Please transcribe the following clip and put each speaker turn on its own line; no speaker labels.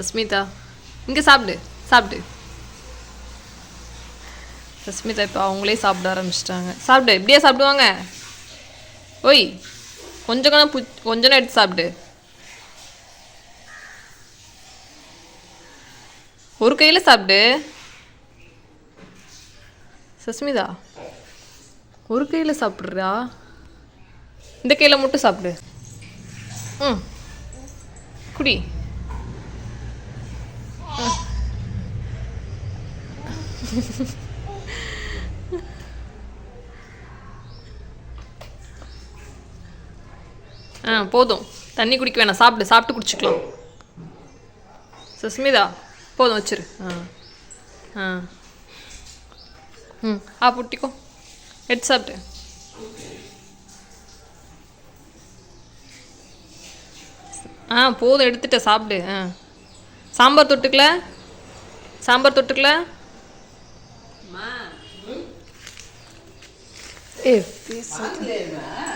சஸ்மிதா இங்கே சாப்பிடு சாப்பிடு சஸ்மிதா இப்போ அவங்களே சாப்பிட ஆரம்பிச்சிட்டாங்க சாப்பிடு இப்படியே சாப்பிடுவாங்க ஓய் கொஞ்சம் கணம் பு கொஞ்சம் எடுத்து சாப்பிடு ஒரு கையில் சாப்பிடு சஸ்மிதா ஒரு கையில் சாப்பிட்றா இந்த கையில் மட்டும் சாப்பிடு ம் குடி ஆ போதும். தண்ணி குடிக்க வேணாம். சாப்பிடு சாப்பிட்டு குடிச்சிக்கலாம். சுஸ்மிதா போதும் வச்சிரு. ஆ ஆ. ம் ஆ புட்டிக்கோ. எடுத்து சாப்பிட்டு ஆ போதும் எடுத்துட்டேன் சாப்பிடு. ஆ. Sambar தொட்டுக்கல? Sambar தொட்டுக்கல? ev. Annem ha?